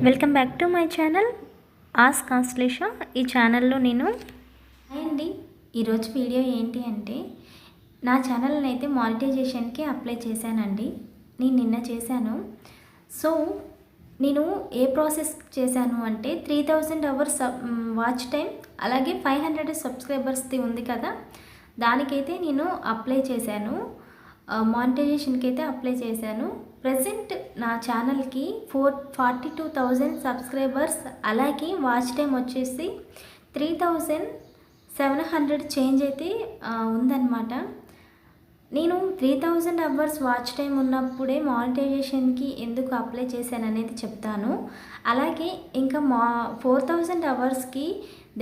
Welcome back to my channel ask Ashlesha. ఈ ఛానల్లో నేను అండి. ఈరోజు వీడియో ఏంటి అంటే నా ఛానల్ని అయితే మానిటైజేషన్కి అప్లై చేశానండి. నేను నిన్న చేశాను. సో నేను ఏ ప్రాసెస్ చేశాను అంటే three thousand hours watch time అలాగే ఫైవ్ హండ్రెడ్ సబ్స్క్రైబర్స్ది ఉంది కదా దానికైతే నేను అప్లై చేశాను. మానిటైజేషన్కి అయితే అప్లై చేశాను. ప్రజెంట్ నా ఛానల్కి four forty two thousand subscribers అలాగే వాచ్ టైం వచ్చేసి three thousand seven hundred change అయితే ఉందన్నమాట. నేను three thousand hours watch time ఉన్నప్పుడే మానిటైజేషన్కి ఎందుకు అప్లై చేశాను అనేది చెప్తాను. అలాగే ఇంకా మా ఫోర్ థౌజండ్ అవర్స్కి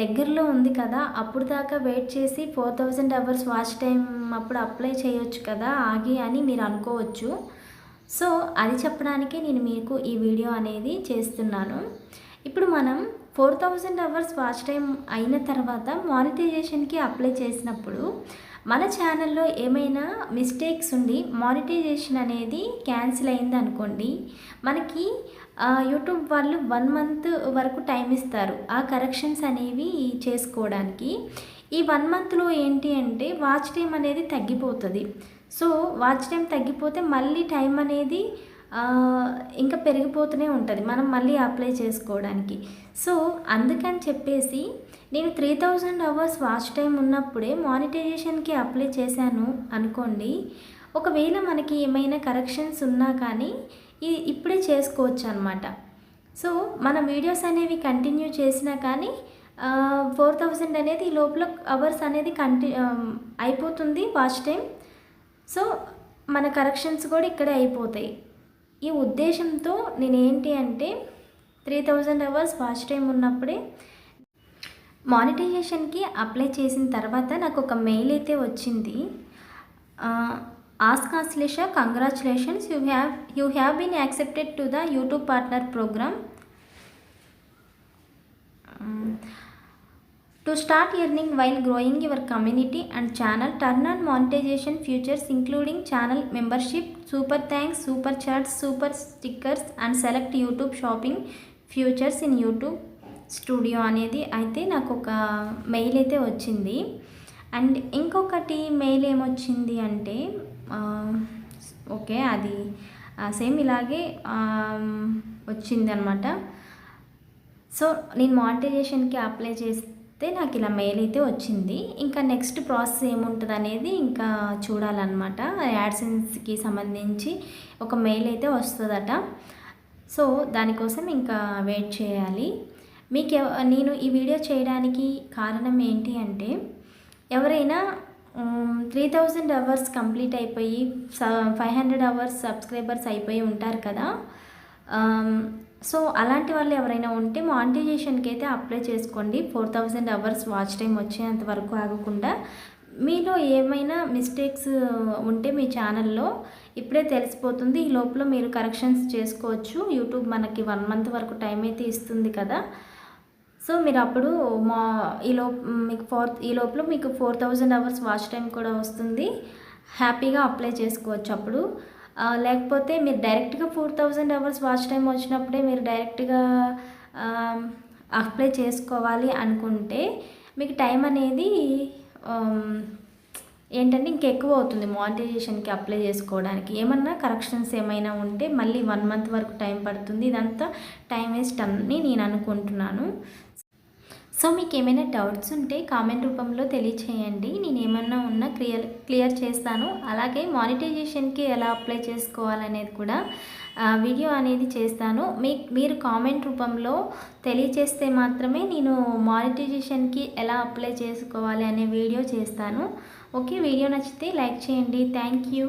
దగ్గరలో ఉంది కదా అప్పుడు దాకా వెయిట్ చేసి four thousand hours watch time అప్పుడు అప్లై చేయొచ్చు కదా ఆగి అని మీరు అనుకోవచ్చు. సో అది చెప్పడానికే నేను మీకు ఈ వీడియో అనేది చేస్తున్నాను. ఇప్పుడు మనం four thousand hours watch time అయిన తర్వాత మానిటైజేషన్కి అప్లై చేసినప్పుడు మన ఛానల్లో ఏమైనా మిస్టేక్స్ ఉండి మానిటైజేషన్ అనేది క్యాన్సిల్ అయింది అనుకోండి మనకి యూట్యూబ్ వాళ్ళు వన్ మంత్ వరకు టైం ఇస్తారు ఆ కరెక్షన్స్ అనేవి చేసుకోవడానికి. ఈ వన్ మంత్లో ఏంటి అంటే వాచ్ టైం అనేది తగ్గిపోతుంది. సో వాచ్ టైం తగ్గిపోతే మళ్ళీ టైం అనేది ఇంకా పెరిగిపోతూనే ఉంటుంది. మనం మళ్ళీ అప్లై చేసుకోవడానికి. సో అందుకని చెప్పేసి నేను three thousand hours watch time ఉన్నప్పుడే మానిటైజేషన్కి అప్లై చేశాను అనుకోండి. ఒకవేళ మనకి ఏమైనా కరెక్షన్స్ ఉన్నా కానీ ఇది ఇప్పుడే చేసుకోవచ్చు అనమాట సో మన వీడియోస్ అనేవి కంటిన్యూ చేసినా కానీ ఫోర్ థౌజండ్ అనేది ఈ లోపల అవర్స్ అనేది కంటి అయిపోతుంది వాచ్ టైం. సో మన కరెక్షన్స్ కూడా ఇక్కడే అయిపోతాయి. ఈ ఉద్దేశంతో నేను ఏంటి అంటే three thousand hours watch time ఉన్నప్పుడే మానిటైజేషన్కి అప్లై చేసిన తర్వాత నాకు ఒక మెయిల్ అయితే వచ్చింది. Ask Ashlesha congratulations you have you have been accepted to the YouTube partner program. To start earning while growing your community and channel turn and monetisation features including channel membership super thanks super chats super stickers and select YouTube shopping features in YouTube studio అనేది అయితే నాకు ఒక mail అయితే వచ్చింది. And ఇంకొకటి mail ఏమొచ్చింది అంటే okay అది సేమ్ ఇలాగే వచ్చింది అనమాట సో నేను మానిటైజేషన్కి అప్లై చేసి అయితే నాకు ఇలా మెయిల్ అయితే వచ్చింది. ఇంకా నెక్స్ట్ ప్రాసెస్ ఏముంటుంది అనేది ఇంకా చూడాలన్నమాట. యాడ్సెన్స్కి సంబంధించి ఒక మెయిల్ అయితే వస్తుందట. సో దానికోసం ఇంకా వెయిట్ చేయాలి. మీకు ఎవ- నేను ఈ వీడియో చేయడానికి కారణం ఏంటి అంటే ఎవరైనా త్రీ థౌజండ్ అవర్స్ కంప్లీట్ అయిపోయి ఫైవ్ హండ్రెడ్ అవర్స్ సబ్స్క్రైబర్స్ అయిపోయి ఉంటారు కదా సో అలాంటి వాళ్ళు ఎవరైనా ఉంటే మానిటైజేషన్కి అయితే అప్లై చేసుకోండి. Four thousand hours watch time వచ్చేంత వరకు ఆగకుండా. మీలో ఏమైనా మిస్టేక్స్ ఉంటే మీ ఛానల్లో ఇప్పుడే తెలిసిపోతుంది. ఈ లోపల మీరు కరెక్షన్స్ చేసుకోవచ్చు. యూట్యూబ్ మనకి వన్ మంత్ వరకు టైం అయితే ఇస్తుంది కదా. సో మీరు అప్పుడు మా ఈ మీకు ఫోర్ ఈ లోపల మీకు four thousand hours watch time కూడా వస్తుంది. హ్యాపీగా అప్లై చేసుకోవచ్చు అప్పుడు. లేకపోతే మీరు డైరెక్ట్గా four thousand hours watch time వచ్చినప్పుడే మీరు డైరెక్ట్గా అప్లై చేసుకోవాలి అనుకుంటే మీకు టైం అనేది ఏంటంటే ఇంకెక్కువ అవుతుంది మానిటైజేషన్కి అప్లై చేసుకోవడానికి. ఏమన్నా కరెక్షన్స్ ఏమైనా ఉంటే మళ్ళీ వన్ మంత్ వరకు టైం పడుతుంది. ఇదంతా టైం వేస్ట్ అని నేను అనుకుంటున్నాను. సో మీకు ఏమైనా డౌట్స్ ఉంటే కామెంట్ రూపంలో తెలియచేయండి. నేను ఏమన్నా ఉన్నా క్లియర్ క్లియర్ చేస్తాను. అలాగే మానిటైజేషన్కి ఎలా అప్లై చేసుకోవాలనేది కూడా వీడియో అనేది చేస్తాను. మీ మీరు కామెంట్ రూపంలో తెలియచేస్తే మాత్రమే నేను మానిటైజేషన్కి ఎలా అప్లై చేసుకోవాలి అనే వీడియో చేస్తాను. ఓకే వీడియో నచ్చితే లైక్ చేయండి. Thank you.